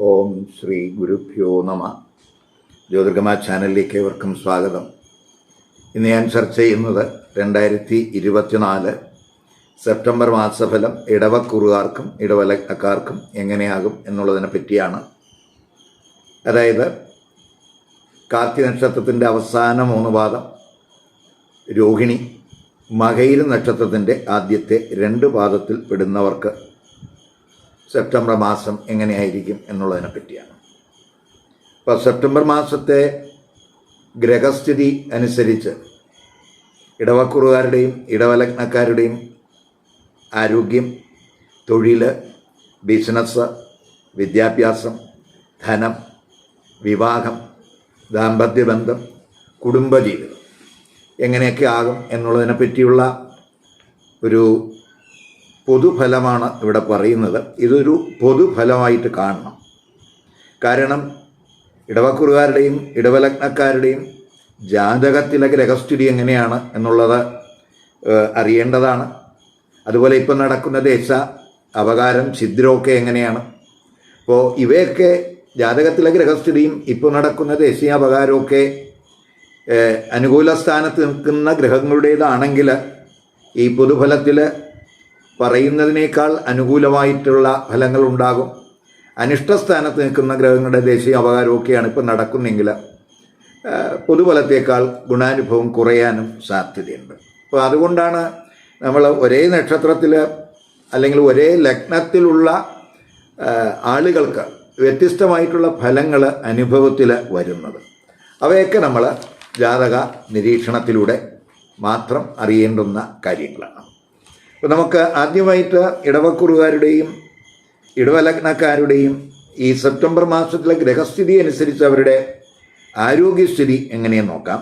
ഓം ശ്രീ ഗുരുഭ്യോ നമ. ജ്യോതിർഗമ ചാനലിലേക്ക് ഏവർക്കും സ്വാഗതം. ഇന്ന് ഞാൻ ചർച്ച ചെയ്യുന്നത് രണ്ടായിരത്തി ഇരുപത്തിനാല് സെപ്റ്റംബർ മാസഫലം ഇടവക്കുറുകാർക്കും ഇടവലക്കാർക്കും എങ്ങനെയാകും എന്നുള്ളതിനെ പറ്റിയാണ്. അതായത് കാർത്തി നക്ഷത്രത്തിന്റെ അവസാന മൂന്ന് പാദം രോഹിണി മകയിര നക്ഷത്രത്തിന്റെ ആദ്യത്തെ രണ്ട് പാദത്തിൽ പെടുന്നവർക്ക് സെപ്റ്റംബർ മാസം എങ്ങനെയായിരിക്കും എന്നുള്ളതിനെ പറ്റിയാണ്. അപ്പോൾ സെപ്റ്റംബർ മാസത്തെ ഗ്രഹസ്ഥിതി അനുസരിച്ച് ഇടവക്കുറുകാരുടെയും ഇടവലഗ്നക്കാരുടെയും ആരോഗ്യം തൊഴിൽ ബിസിനസ് വിദ്യാഭ്യാസം ധനം വിവാഹം ദാമ്പത്യബന്ധം കുടുംബജീവിതം എങ്ങനെയൊക്കെ ആകും എന്നുള്ളതിനെ പറ്റിയുള്ള ഒരു പൊതുഫലമാണ് ഇവിടെ പറയുന്നത്. ഇതൊരു പൊതുഫലമായിട്ട് കാണണം. കാരണം ഇടവക്കുറുകാരുടെയും ഇടവലഗ്നക്കാരുടെയും ജാതകത്തിലെ ഗ്രഹസ്ഥിതി എങ്ങനെയാണ് എന്നുള്ളത് അറിയേണ്ടതാണ്. അതുപോലെ ഇപ്പം നടക്കുന്ന ദേശ അപകാരം ഛിദ്രമൊക്കെ എങ്ങനെയാണ്? അപ്പോൾ ഇവയൊക്കെ ജാതകത്തിലെ ഗ്രഹസ്ഥിതിയും ഇപ്പോൾ നടക്കുന്ന ദേശീയ അപകാരമൊക്കെ അനുകൂല സ്ഥാനത്ത് നിൽക്കുന്ന ഗ്രഹങ്ങളുടേതാണെങ്കിൽ ഈ പൊതുഫലത്തിൽ പറയുന്നതിനേക്കാൾ അനുകൂലമായിട്ടുള്ള ഫലങ്ങൾ ഉണ്ടാകും അനിഷ്ടസ്ഥാനത്ത് നിൽക്കുന്ന ഗ്രഹങ്ങളുടെ ദേശീയ അപകാരമൊക്കെയാണ് ഇപ്പോൾ നടക്കുന്നെങ്കിൽ പൊതുബലത്തേക്കാൾ ഗുണാനുഭവം കുറയാനും സാധ്യതയുണ്ട്. അപ്പോൾ അതുകൊണ്ടാണ് നമ്മൾ ഒരേ നക്ഷത്രത്തിൽ അല്ലെങ്കിൽ ഒരേ ലഗ്നത്തിലുള്ള ആളുകൾക്ക് വ്യത്യസ്തമായിട്ടുള്ള ഫലങ്ങൾ അനുഭവത്തിൽ വരുന്നത്. അവയൊക്കെ നമ്മൾ ജാതക നിരീക്ഷണത്തിലൂടെ മാത്രം അറിയേണ്ടുന്ന കാര്യങ്ങളാണ്. അപ്പോൾ നമുക്ക് ആദ്യമായിട്ട് ഇടവക്കുറുകാരുടെയും ഇടവലഗ്നക്കാരുടെയും ഈ സെപ്റ്റംബർ മാസത്തിലെ ഗ്രഹസ്ഥിതി അനുസരിച്ച് അവരുടെ ആരോഗ്യസ്ഥിതി എങ്ങനെയെന്ന് നോക്കാം.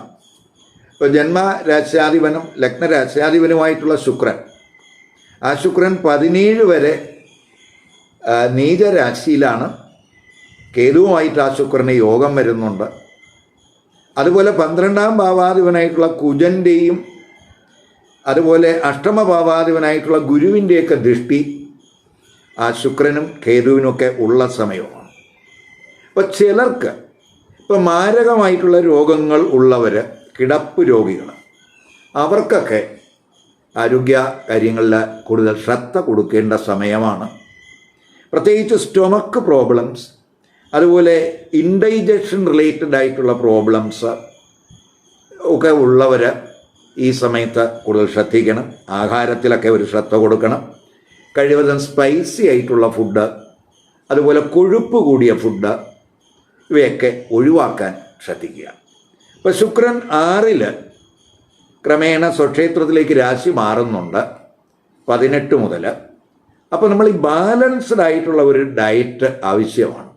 ഇപ്പോൾ ജന്മരാശ്യാധിപനും ലഗ്നരാശ്യാധിപനുമായിട്ടുള്ള ശുക്രൻ. ആ ശുക്രൻ പതിനേഴ് വരെ നീചരാശിയിലാണ്. കേതുവുമായിട്ട് ആ ശുക്രന് യോഗം വരുന്നുണ്ട്. അതുപോലെ പന്ത്രണ്ടാം ഭാവാധിപനായിട്ടുള്ള കുജന്റെയും അതുപോലെ അഷ്ടമഭാവാധിപനായിട്ടുള്ള ഗുരുവിന്റെയൊക്കെ ദൃഷ്ടി ആ ശുക്രനും കേതുവിനൊക്കെ ഉള്ള സമയമാണ്. അപ്പോൾ ചിലർക്ക് ഇപ്പം മാരകമായിട്ടുള്ള രോഗങ്ങൾ ഉള്ളവർ കിടപ്പ് രോഗികൾ അവർക്കൊക്കെ ആരോഗ്യ കാര്യങ്ങളിൽ കൂടുതൽ ശ്രദ്ധ കൊടുക്കേണ്ട സമയമാണ്. പ്രത്യേകിച്ച് സ്റ്റൊമക്ക് പ്രോബ്ലംസ് അതുപോലെ ഇൻഡൈജഷൻ റിലേറ്റഡ് ആയിട്ടുള്ള പ്രോബ്ലംസ് ഒക്കെ ഉള്ളവർ ഈ സമയത്ത് കൂടുതൽ ശ്രദ്ധിക്കണം. ആഹാരത്തിലൊക്കെ ഒരു ശ്രദ്ധ കൊടുക്കണം. കഴിവതും സ്പൈസി ആയിട്ടുള്ള ഫുഡ് അതുപോലെ കൊഴുപ്പ് കൂടിയ ഫുഡ് ഇവയൊക്കെ ഒഴിവാക്കാൻ ശ്രദ്ധിക്കുക. ഇപ്പോൾ ശുക്രൻ ആറിൽ ക്രമേണ സ്വക്ഷേത്രത്തിലേക്ക് രാശി മാറുന്നുണ്ട് പതിനെട്ട് മുതൽ അപ്പോൾ നമ്മൾ ഈ ബാലൻസ്ഡ് ആയിട്ടുള്ള ഒരു ഡയറ്റ് ആവശ്യമാണ്.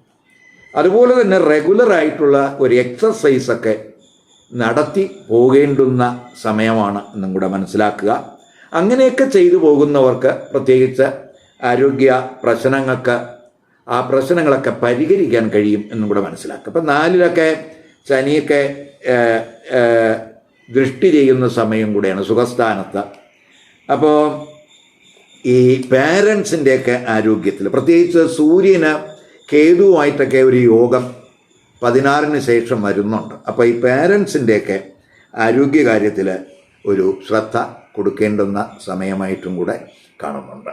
അതുപോലെ തന്നെ റെഗുലർ ആയിട്ടുള്ള ഒരു എക്സസൈസ് ഒക്കെ നടത്തി പോകേണ്ടുന്ന സമയമാണ് എന്നും കൂടെ മനസ്സിലാക്കുക. അങ്ങനെയൊക്കെ ചെയ്തു പോകുന്നവർക്ക് പ്രത്യേകിച്ച് ആരോഗ്യ പ്രശ്നങ്ങൾക്ക് ആ പ്രശ്നങ്ങളൊക്കെ പരിഹരിക്കാൻ കഴിയും എന്നും കൂടെ മനസ്സിലാക്കുക. അപ്പം നാലിലൊക്കെ ശനിയൊക്കെ ദൃഷ്ടി ചെയ്യുന്ന സമയം കൂടെയാണ് സുഖസ്ഥാനത്ത്. അപ്പോൾ ഈ പാരൻസിന്റെയൊക്കെ ആരോഗ്യത്തിൽ പ്രത്യേകിച്ച് സൂര്യന് കേതുവായിട്ടൊക്കെ ഒരു യോഗം പതിനാറിന് ശേഷം വരുന്നുണ്ട്. അപ്പോൾ ഈ പേരൻസിന്റെയൊക്കെ ആരോഗ്യകാര്യത്തിൽ ഒരു ശ്രദ്ധ കൊടുക്കേണ്ടുന്ന സമയമായിട്ടും കൂടെ കാണുന്നുണ്ട്.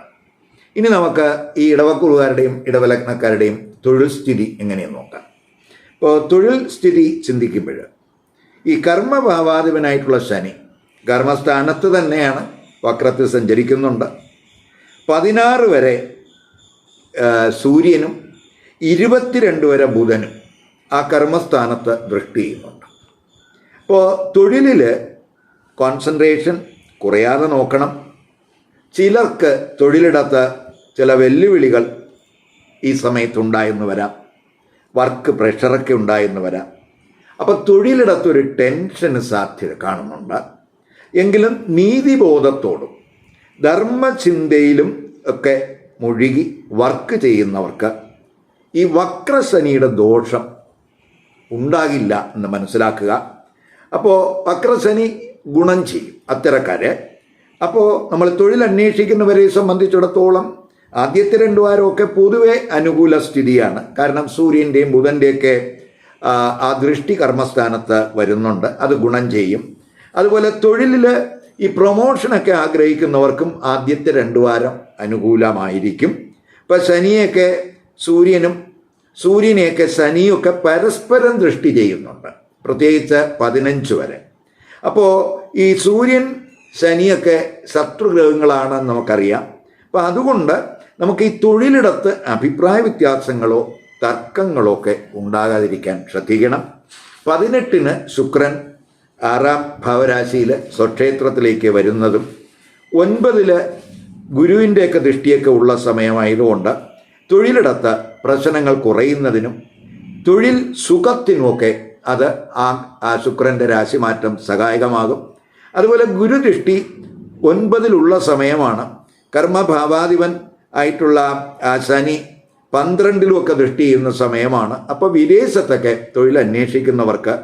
ഇനി നമുക്ക് ഈ ഇടവക്കുളുകാരുടെയും ഇടവലഗ്നക്കാരുടെയും തൊഴിൽ സ്ഥിതി എങ്ങനെയെന്ന് നോക്കാം. ഇപ്പോൾ തൊഴിൽ സ്ഥിതി ചിന്തിക്കുമ്പോൾ ഈ കർമ്മഭാവാധിപനായിട്ടുള്ള ശനി കർമ്മസ്ഥാനത്ത് തന്നെയാണ് വക്രത്തിൽ സഞ്ചരിക്കുന്നുണ്ട്. പതിനാറ് വരെ സൂര്യനും ഇരുപത്തിരണ്ട് വരെ ബുധനും ആ കർമ്മസ്ഥാനത്ത് ദൃഷ്ടി ചെയ്യുന്നുണ്ട്. അപ്പോൾ തൊഴിലിൽ കോൺസെൻട്രേഷൻ കുറയാതെ നോക്കണം. ചിലർക്ക് തൊഴിലിടത്ത് ചില വെല്ലുവിളികൾ ഈ സമയത്തുണ്ടായെന്ന് വരാം. വർക്ക് പ്രഷറൊക്കെ ഉണ്ടായെന്ന് വരാം. അപ്പോൾ തൊഴിലിടത്തൊരു ടെൻഷന് സാധ്യത കാണുന്നുണ്ട്. എങ്കിലും നീതിബോധത്തോടും ധർമ്മചിന്തയിലും ഒക്കെ മുഴുകി വർക്ക് ചെയ്യുന്നവർക്ക് ഈ വക്രശനിയുടെ ദോഷം ഉണ്ടാകില്ല എന്ന് മനസ്സിലാക്കുക. അപ്പോൾ വക്രശനി ഗുണം ചെയ്യും അത്തരക്കാരെ. അപ്പോൾ നമ്മൾ തൊഴിൽ അന്വേഷിക്കുന്നവരെ സംബന്ധിച്ചിടത്തോളം ആദ്യത്തെ രണ്ടു വാരമൊക്കെ പൊതുവെ അനുകൂല സ്ഥിതിയാണ്. കാരണം സൂര്യന്റെയും ബുധന്റെയൊക്കെ ആ ദൃഷ്ടി കർമ്മസ്ഥാനത്ത് വരുന്നുണ്ട്. അത് ഗുണം ചെയ്യും. അതുപോലെ തൊഴിലിൽ ഈ പ്രൊമോഷനൊക്കെ ആഗ്രഹിക്കുന്നവർക്കും ആദ്യത്തെ രണ്ടു വാരം അനുകൂലമായിരിക്കും. ഇപ്പം ശനിയൊക്കെ സൂര്യനും സൂര്യനെയൊക്കെ ശനിയൊക്കെ പരസ്പരം ദൃഷ്ടി ചെയ്യുന്നുണ്ട്. പ്രത്യേകിച്ച് പതിനഞ്ച് വരെ. അപ്പോൾ ഈ സൂര്യൻ ശനിയൊക്കെ ശത്രുഗ്രഹങ്ങളാണെന്ന് നമുക്കറിയാം. അപ്പം അതുകൊണ്ട് നമുക്ക് ഈ തൊഴിലിടത്ത് അഭിപ്രായ വ്യത്യാസങ്ങളോ തർക്കങ്ങളോ ഒക്കെ ഉണ്ടാകാതിരിക്കാൻ ശ്രദ്ധിക്കണം. പതിനെട്ടിന് ശുക്രൻ ആറാം ഭാവരാശിയിൽ സ്വക്ഷേത്രത്തിലേക്ക് വരുന്നതും ഒൻപതിൽ ഗുരുവിന്റെയൊക്കെ ദൃഷ്ടിയൊക്കെ ഉള്ള സമയമായതുകൊണ്ട് തൊഴിലിടത്ത് പ്രശ്നങ്ങൾ കുറയുന്നതിനും തൊഴിൽ സുഖത്തിനുമൊക്കെ അത് ആ ശുക്രന്റെ രാശിമാറ്റം സഹായകമാകും. അതുപോലെ ഗുരുദൃഷ്ടി ഒൻപതിലുള്ള സമയമാണ്. കർമ്മഭാവാധിപൻ ആയിട്ടുള്ള ആ ശനി പന്ത്രണ്ടിലുമൊക്കെ ദൃഷ്ടി ചെയ്യുന്ന സമയമാണ്. അപ്പോൾ വിദേശത്തൊക്കെ തൊഴിൽ അന്വേഷിക്കുന്നവർക്ക്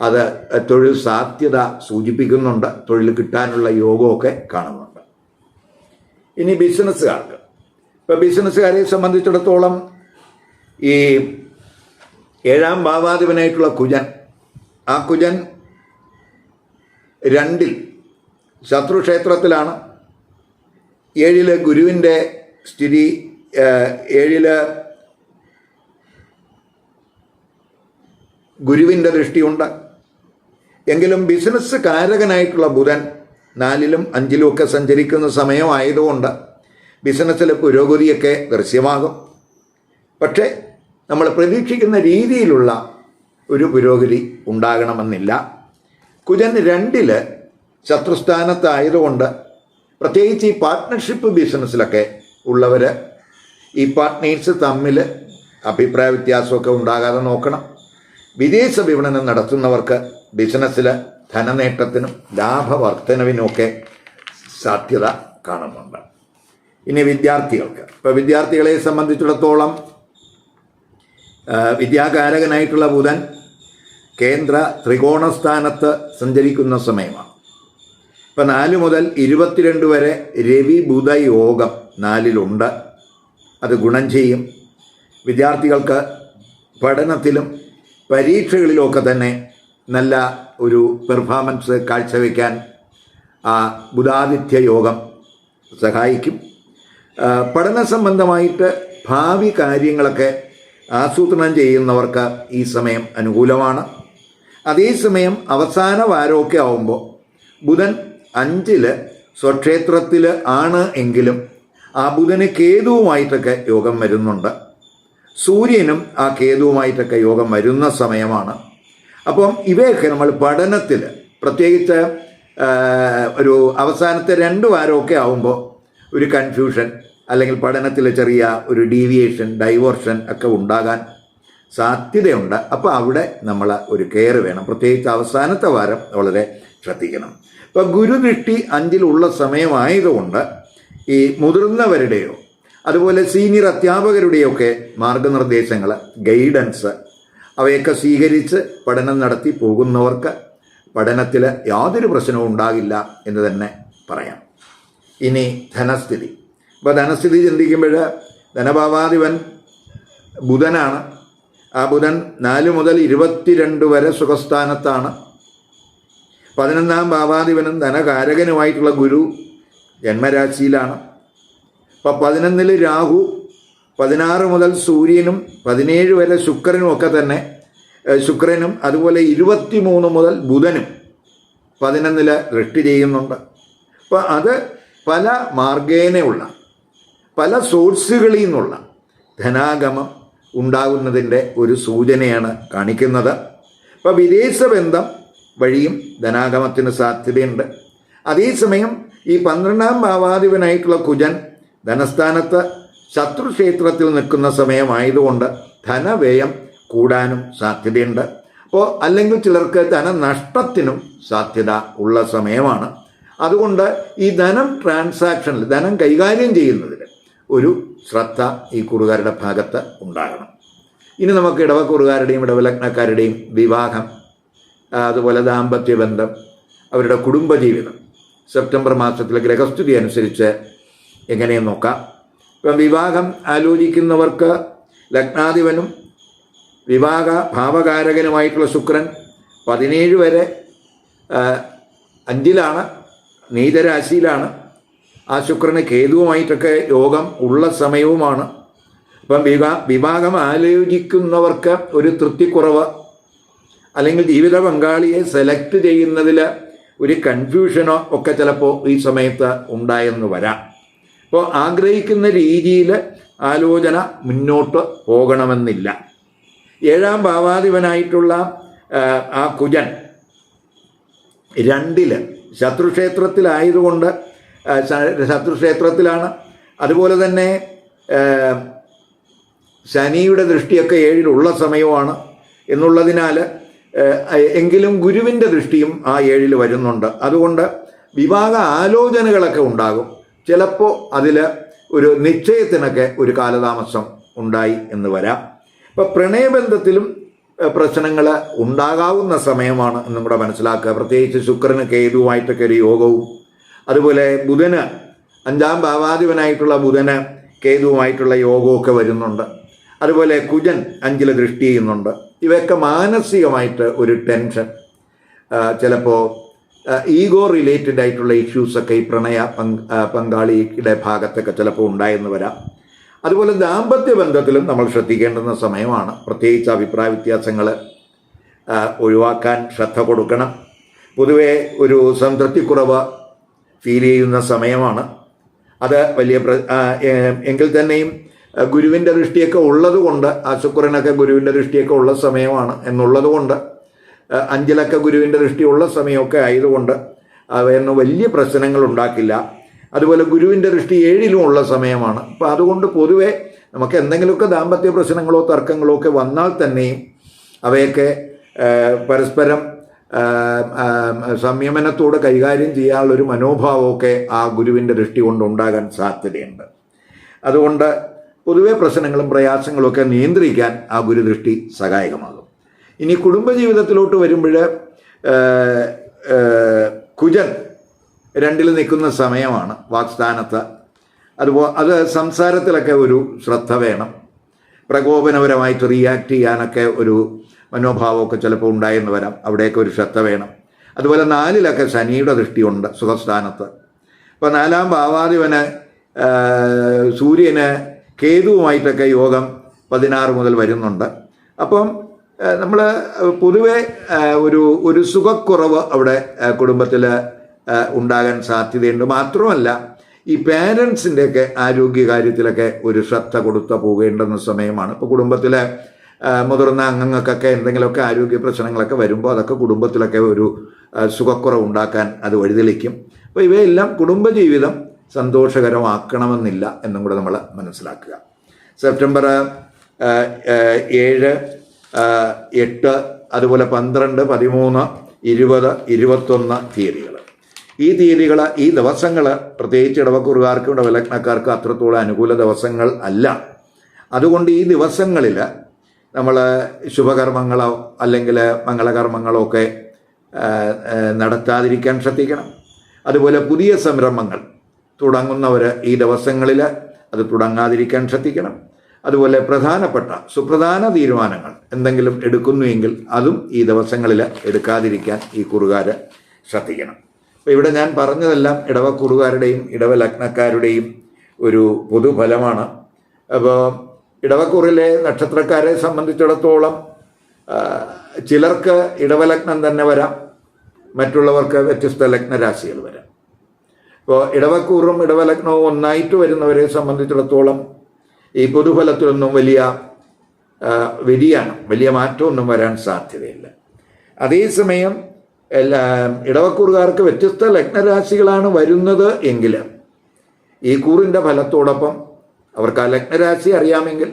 അത് തൊഴിൽ സാധ്യത സൂചിപ്പിക്കുന്നുണ്ട്. തൊഴിൽ കിട്ടാനുള്ള യോഗമൊക്കെ കാണുന്നുണ്ട്. ഇനി ബിസിനസ്സുകാർക്ക്. ഇപ്പോൾ ബിസിനസ്സുകാരെ സംബന്ധിച്ചിടത്തോളം ഈ ഏഴാം ഭാവാധിപനായിട്ടുള്ള കുജൻ ആ കുജൻ രണ്ടിൽ ശത്രുക്ഷേത്രത്തിലാണ് ഏഴിൽ ഗുരുവിന്റെ സ്ഥിതി ഏഴിൽ ഗുരുവിന്റെ ദൃഷ്ടിയുണ്ട്. എങ്കിലും ബിസിനസ് കാരകനായിട്ടുള്ള ബുധൻ നാലിലും അഞ്ചിലും ഒക്കെ സഞ്ചരിക്കുന്ന സമയമായതുകൊണ്ട് ബിസിനസ്സിലെ പുരോഗതിയൊക്കെ ദൃശ്യമാകും. പക്ഷേ നമ്മൾ പ്രതീക്ഷിക്കുന്ന രീതിയിലുള്ള ഒരു പുരോഗതി ഉണ്ടാകണമെന്നില്ല. കുജൻ രണ്ടിൽ ശത്രുസ്ഥാനത്തായതുകൊണ്ട് പ്രത്യേകിച്ച് ഈ പാർട്ട്ണർഷിപ്പ് ബിസിനസ്സിലൊക്കെ ഉള്ളവർ ഈ പാർട്ട്നേഴ്സ് തമ്മിൽ അഭിപ്രായ വ്യത്യാസമൊക്കെ ഉണ്ടാകാതെ നോക്കണം. വിദേശ വിപണനം നടത്തുന്നവർക്ക് ബിസിനസ്സിൽ ധനനേട്ടത്തിനും ലാഭവർദ്ധനവിനുമൊക്കെ സാധ്യത കാണുന്നുണ്ട്. ഇനി വിദ്യാർത്ഥികൾക്ക്. ഇപ്പോൾ വിദ്യാർത്ഥികളെ സംബന്ധിച്ചിടത്തോളം വിദ്യാകാരകനായിട്ടുള്ള ബുധൻ കേന്ദ്ര ത്രികോണസ്ഥാനത്ത് സഞ്ചരിക്കുന്ന സമയമാണ്. ഇപ്പം നാല് മുതൽ ഇരുപത്തിരണ്ട് വരെ രവി ബുധ യോഗം നാലിലുണ്ട്. അത് ഗുണം ചെയ്യും. വിദ്യാർത്ഥികൾക്ക് പഠനത്തിലും പരീക്ഷകളിലുമൊക്കെ തന്നെ നല്ല ഒരു പെർഫോമൻസ് കാഴ്ചവെക്കാൻ ആ ബുധാദിത്യ യോഗം സഹായിക്കും. പഠന സംബന്ധമായിട്ട് ഭാവി കാര്യങ്ങളൊക്കെ ആസൂത്രണം ചെയ്യുന്നവർക്ക് ഈ സമയം അനുകൂലമാണ്. അതേസമയം അവസാന വാരമൊക്കെ ആവുമ്പോൾ ബുധൻ അഞ്ചിൽ സ്വക്ഷേത്രത്തിൽ ആണ് എങ്കിലും ആ ബുധന് കേതുവുമായിട്ടൊക്കെ യോഗം വരുന്നുണ്ട്. സൂര്യനും ആ കേതുവുമായിട്ടൊക്കെ യോഗം വരുന്ന സമയമാണ്. അപ്പം ഇവയൊക്കെ നമ്മൾ പഠനത്തിൽ പ്രത്യേകിച്ച് ഒരു അവസാനത്തെ രണ്ട് വാരമൊക്കെ ആവുമ്പോൾ ഒരു കൺഫ്യൂഷൻ അല്ലെങ്കിൽ പഠനത്തിലെ ചെറിയ ഒരു ഡീവിയേഷൻ ഡൈവേർഷൻ ഒക്കെ ഉണ്ടാകാൻ സാധ്യതയുണ്ട്. അപ്പോൾ അവിടെ നമ്മൾ ഒരു കെയർ വേണം. പ്രത്യേകിച്ച് അവസാനത്തെ വാരം വളരെ ശ്രദ്ധിക്കണം. ഇപ്പോൾ ഗുരുദൃഷ്ടി അഞ്ചിലുള്ള സമയമായതുകൊണ്ട് ഈ മുതിർന്നവരുടെയോ അതുപോലെ സീനിയർ അധ്യാപകരുടെയൊക്കെ മാർഗനിർദ്ദേശങ്ങൾ ഗൈഡൻസ് അവയൊക്കെ സ്വീകരിച്ച് പഠനം നടത്തി പോകുന്നവർക്ക് പഠനത്തിൽ യാതൊരു പ്രശ്നവും ഉണ്ടാകില്ല എന്ന് തന്നെ പറയാം. ഇനി ധനസ്ഥിതി. ഇപ്പോൾ ധനസ്ഥിതി ചിന്തിക്കുമ്പോൾ ധനഭാവാധിപൻ ബുധനാണ്. ആ ബുധൻ നാല് മുതൽ ഇരുപത്തിരണ്ട് വരെ സുഖസ്ഥാനത്താണ്. പതിനൊന്നാം ഭാവാധിപനും ധനകാരകനുമായിട്ടുള്ള ഗുരു ജന്മരാശിയിലാണ്. അപ്പോൾ പതിനൊന്നിൽ രാഹു പതിനാറ് മുതൽ സൂര്യനും പതിനേഴ് വരെ ശുക്രനും ഒക്കെ തന്നെ ശുക്രനും അതുപോലെ ഇരുപത്തി മൂന്ന് മുതൽ ബുധനും പതിനൊന്നിൽ ദൃഷ്ടി ചെയ്യുന്നുണ്ട്. അപ്പോൾ അത് പല മാർഗേനയുള്ള പല സോഴ്സുകളിൽ നിന്നുള്ള ധനാഗമം ഉണ്ടാകുന്നതിന്റെ ഒരു സൂചനയാണ് കാണിക്കുന്നത്. അപ്പോൾ വിദേശ ബന്ധം വഴിയും ധനാഗമത്തിന് സാധ്യതയുണ്ട്. അതേസമയം ഈ പന്ത്രണ്ടാം ഭാവാധിപനായിട്ടുള്ള കുജൻ ധനസ്ഥാനത്ത് ശത്രുക്ഷേത്രത്തിൽ നിൽക്കുന്ന സമയമായതുകൊണ്ട് ധനവ്യയം കൂടാനും സാധ്യതയുണ്ട്. അപ്പോൾ അല്ലെങ്കിൽ ചിലർക്ക് ധനനഷ്ടത്തിനും സാധ്യത ഉള്ള സമയമാണ്. അതുകൊണ്ട് ഈ ധനം ട്രാൻസാക്ഷനിൽ ധനം കൈകാര്യം ചെയ്യുന്നതിൽ ഒരു ശ്രദ്ധ ഈ കുറുകാരുടെ ഭാഗത്ത് ഉണ്ടാകണം. ഇനി നമുക്ക് ഇടവക്കുറുകാരുടെയും ഇടവലഗ്നക്കാരുടെയും വിവാഹം അതുപോലെ ദാമ്പത്യ ബന്ധം അവരുടെ കുടുംബജീവിതം സെപ്റ്റംബർ മാസത്തിലെ ഗ്രഹസ്ഥിതി അനുസരിച്ച് എങ്ങനെയെന്ന് നോക്കാം. ഇപ്പം വിവാഹം ആലോചിക്കുന്നവർക്ക് ലഗ്നാധിപനും വിവാഹ ഭാവകാരകനുമായിട്ടുള്ള ശുക്രൻ പതിനേഴ് വരെ അഞ്ചിലാണ് നീചരാശിയിലാണ്. ആ ശുക്രന് കേതുവുമായിട്ടൊക്കെ യോഗം ഉള്ള സമയവുമാണ്. ഇപ്പം വിവാ വിവാഹം ആലോചിക്കുന്നവർക്ക് ഒരു തൃപ്തിക്കുറവ് അല്ലെങ്കിൽ ജീവിത പങ്കാളിയെ സെലക്ട് ചെയ്യുന്നതിൽ ഒരു കൺഫ്യൂഷനോ ഒക്കെ ചിലപ്പോൾ ഈ സമയത്ത് ഉണ്ടായെന്ന് വരാം. അപ്പോൾ ആഗ്രഹിക്കുന്ന രീതിയിൽ ആലോചന മുന്നോട്ട് പോകണമെന്നില്ല. ഏഴാം ഭാവാധിപനായിട്ടുള്ള ആ, കുജൻ രണ്ടിൽ ശത്രുക്ഷേത്രത്തിലായതുകൊണ്ട് ശത്രുക്ഷേത്രത്തിലാണ് അതുപോലെ തന്നെ ശനിയുടെ ദൃഷ്ടിയൊക്കെ ഏഴിലുള്ള സമയമാണ് എന്നുള്ളതിനാൽ എങ്കിലും ഗുരുവിന്റെ ദൃഷ്ടിയും ആ ഏഴിൽ വരുന്നുണ്ട്. അതുകൊണ്ട് വിവാഹ ആലോചനകളൊക്കെ ഉണ്ടാകും. ചിലപ്പോൾ അതിൽ ഒരു നിശ്ചയത്തിനൊക്കെ ഒരു കാലതാമസം ഉണ്ടായി എന്ന് വരാം. ഇപ്പം പ്രണയബന്ധത്തിലും പ്രശ്നങ്ങൾ ഉണ്ടാകാവുന്ന സമയമാണ് കൂടെ മനസ്സിലാക്കുക. പ്രത്യേകിച്ച് ശുക്രന് കേതുവുമായിട്ടൊക്കെ ഒരു യോഗവും അതുപോലെ ബുധന് അഞ്ചാം ഭാവാധിപനായിട്ടുള്ള ബുധന് കേതുവുമായിട്ടുള്ള യോഗമൊക്കെ വരുന്നുണ്ട്. അതുപോലെ കുജൻ അഞ്ചിൽ ദൃഷ്ടി ചെയ്യുന്നുണ്ട്. ഇവയൊക്കെ മാനസികമായിട്ട് ഒരു ടെൻഷൻ. ചിലപ്പോൾ ഈഗോ റിലേറ്റഡ് ആയിട്ടുള്ള ഇഷ്യൂസൊക്കെ ഈ പ്രണയ പങ് പങ്കാളിയുടെ ഭാഗത്തൊക്കെ ചിലപ്പോൾ ഉണ്ടായെന്ന് വരാം. അതുപോലെ ദാമ്പത്യ ബന്ധത്തിലും നമ്മൾ ശ്രദ്ധിക്കേണ്ടുന്ന സമയമാണ്. പ്രത്യേകിച്ച് അഭിപ്രായ വ്യത്യാസങ്ങൾ ഒഴിവാക്കാൻ ശ്രദ്ധ കൊടുക്കണം. പൊതുവേ ഒരു സംതൃപ്തിക്കുറവ് ഫീൽ ചെയ്യുന്ന സമയമാണ്. അത് വലിയ എങ്കിൽ തന്നെയും ഗുരുവിന്റെ ദൃഷ്ടിയൊക്കെ ഉള്ളത് കൊണ്ട് ആ ശുക്രനൊക്കെ ഗുരുവിന്റെ ദൃഷ്ടിയൊക്കെ ഉള്ള സമയമാണ് എന്നുള്ളത് കൊണ്ട് അഞ്ചിലൊക്കെ ഗുരുവിന്റെ ദൃഷ്ടിയുള്ള സമയമൊക്കെ ആയതുകൊണ്ട് അവയൊന്നും വലിയ പ്രശ്നങ്ങൾ ഉണ്ടാക്കില്ല. അതുപോലെ ഗുരുവിന്റെ ദൃഷ്ടി ഏഴിലും ഉള്ള സമയമാണ്. അപ്പോൾ അതുകൊണ്ട് പൊതുവെ നമുക്ക് എന്തെങ്കിലുമൊക്കെ ദാമ്പത്യ പ്രശ്നങ്ങളോ തർക്കങ്ങളോ ഒക്കെ വന്നാൽ തന്നെയും അവയൊക്കെ പരസ്പരം സംയമനത്തോടെ കൈകാര്യം ചെയ്യാനുള്ളൊരു മനോഭാവമൊക്കെ ആ ഗുരുവിന്റെ ദൃഷ്ടി കൊണ്ട് ഉണ്ടാകാൻ സാധ്യതയുണ്ട്. അതുകൊണ്ട് പൊതുവെ പ്രശ്നങ്ങളും പ്രയാസങ്ങളും ഒക്കെ നിയന്ത്രിക്കാൻ ആ ഗുരുദൃഷ്ടി സഹായകമാകും. ഇനി കുടുംബജീവിതത്തിലോട്ട് വരുമ്പോൾ കുജൻ രണ്ടിൽ നിൽക്കുന്ന സമയമാണ് വാക്സ്ഥാനത്ത്. അതുപോലെ അത് സംസാരത്തിലൊക്കെ ഒരു ശ്രദ്ധ വേണം. പ്രകോപനപരമായിട്ട് റിയാക്ട് ചെയ്യാനൊക്കെ ഒരു മനോഭാവമൊക്കെ ചിലപ്പോൾ ഉണ്ടായെന്ന് വരാം. അവിടെയൊക്കെ ഒരു ശ്രദ്ധ വേണം. അതുപോലെ നാലിലൊക്കെ ശനിയുടെ ദൃഷ്ടിയുണ്ട് സുഖസ്ഥാനത്ത്. അപ്പോൾ നാലാം ഭാവാധിപന് സൂര്യന് കേതുവുമായിട്ടൊക്കെ യോഗം പതിനാറ് മുതൽ വരുന്നുണ്ട്. അപ്പം നമ്മൾ പൊതുവെ ഒരു ഒരു സുഖക്കുറവ് അവിടെ കുടുംബത്തിൽ ഉണ്ടാകാൻ സാധ്യതയുണ്ട്. മാത്രമല്ല ഈ പേരൻസിന്റെയൊക്കെ ആരോഗ്യകാര്യത്തിലൊക്കെ ഒരു ശ്രദ്ധ കൊടുത്ത പോകേണ്ടുന്ന സമയമാണ്. ഇപ്പോൾ കുടുംബത്തിലെ മുതിർന്ന അംഗങ്ങൾക്കൊക്കെ എന്തെങ്കിലുമൊക്കെ ആരോഗ്യ പ്രശ്നങ്ങളൊക്കെ വരുമ്പോൾ അതൊക്കെ കുടുംബത്തിലൊക്കെ ഒരു സുഖക്കുറവ് ഉണ്ടാക്കാൻ അത് വഴിതെളിക്കും. അപ്പോൾ ഇവയെല്ലാം കുടുംബജീവിതം സന്തോഷകരമാക്കണമെന്നില്ല എന്നും കൂടെ നമ്മൾ മനസ്സിലാക്കുക. സെപ്റ്റംബർ ഏഴ് എട്ട് അതുപോലെ പന്ത്രണ്ട് പതിമൂന്ന് ഇരുപത് ഇരുപത്തൊന്ന് തീയതികൾ. ഈ തീയതികൾ ഈ ദിവസങ്ങൾ പ്രത്യേകിച്ച് ഇടവക്കൂറുകാർക്കും ഇടവലഗ്നക്കാർക്കും അത്രത്തോളം അനുകൂല ദിവസങ്ങൾ അല്ല. അതുകൊണ്ട് ഈ ദിവസങ്ങളിൽ നമ്മൾ ശുഭകർമ്മങ്ങളോ അല്ലെങ്കിൽ മംഗളകർമ്മങ്ങളോ ഒക്കെ നടത്താതിരിക്കാൻ ശ്രദ്ധിക്കണം. അതുപോലെ പുതിയ സംരംഭങ്ങൾ തുടങ്ങുന്നവർ ഈ ദിവസങ്ങളിൽ അത് തുടങ്ങാതിരിക്കാൻ ശ്രദ്ധിക്കണം. അതുപോലെ പ്രധാനപ്പെട്ട സുപ്രധാന തീരുമാനങ്ങൾ എന്തെങ്കിലും എടുക്കുന്നുവെങ്കിൽ അതും ഈ ദിവസങ്ങളിൽ എടുക്കാതിരിക്കാൻ ഈ കുറുകാർ ശ്രദ്ധിക്കണം. അപ്പോൾ ഇവിടെ ഞാൻ പറഞ്ഞതെല്ലാം ഇടവക്കുറുകാരുടെയും ഇടവലഗ്നക്കാരുടെയും ഒരു പൊതുഫലമാണ്. അപ്പോൾ ഇടവക്കുറിലെ നക്ഷത്രക്കാരെ സംബന്ധിച്ചിടത്തോളം ചിലർക്ക് ഇടവലഗ്നം തന്നെ വരാം മറ്റുള്ളവർക്ക് വ്യത്യസ്ത ലഗ്നരാശികൾ വരാം. ഇപ്പോൾ ഇടവക്കൂറും ഇടവലഗ്നവും ഒന്നായിട്ട് വരുന്നവരെ സംബന്ധിച്ചിടത്തോളം ഈ പൊതുഫലത്തിലൊന്നും വലിയ വ്യതിയാനം വലിയ മാറ്റമൊന്നും വരാൻ സാധ്യതയില്ല. അതേസമയം എല്ലാ ഇടവക്കൂറുകാർക്ക് വ്യത്യസ്ത ലഗ്നരാശികളാണ് വരുന്നത് എങ്കിൽ ഈ കൂറിന്റെ ഫലത്തോടൊപ്പം അവർക്ക് ആ ലഗ്നരാശി അറിയാമെങ്കിൽ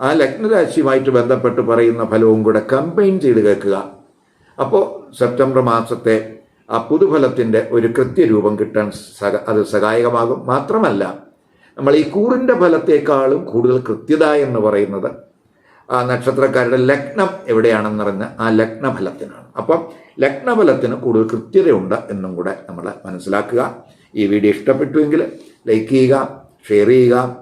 ആ ലഗ്നരാശിയുമായിട്ട് ബന്ധപ്പെട്ട് പറയുന്ന ഫലവും കൂടെ കമ്പൈൻ ചെയ്ത് കേൾക്കുക. അപ്പോൾ സെപ്റ്റംബർ മാസത്തെ ആ പുതുഫലത്തിന്റെ ഒരു കൃത്യരൂപം കിട്ടാൻ സഹ അത് സഹായകമാകും. മാത്രമല്ല നമ്മൾ ഈ കൂറിന്റെ ഫലത്തേക്കാളും കൂടുതൽ കൃത്യത എന്ന് പറയുന്നത് ആ നക്ഷത്രക്കാരുടെ ലഗ്നം എവിടെയാണെന്നറിഞ്ഞ് ആ ലഗ്നഫലത്തിനാണ്. അപ്പം ലഗ്നഫലത്തിന് കൂടുതൽ കൃത്യതയുണ്ട് എന്നും കൂടെ നമ്മൾ മനസ്സിലാക്കുക. ഈ വീഡിയോ ഇഷ്ടപ്പെട്ടുവെങ്കിൽ ലൈക്ക് ചെയ്യുക ഷെയർ ചെയ്യുക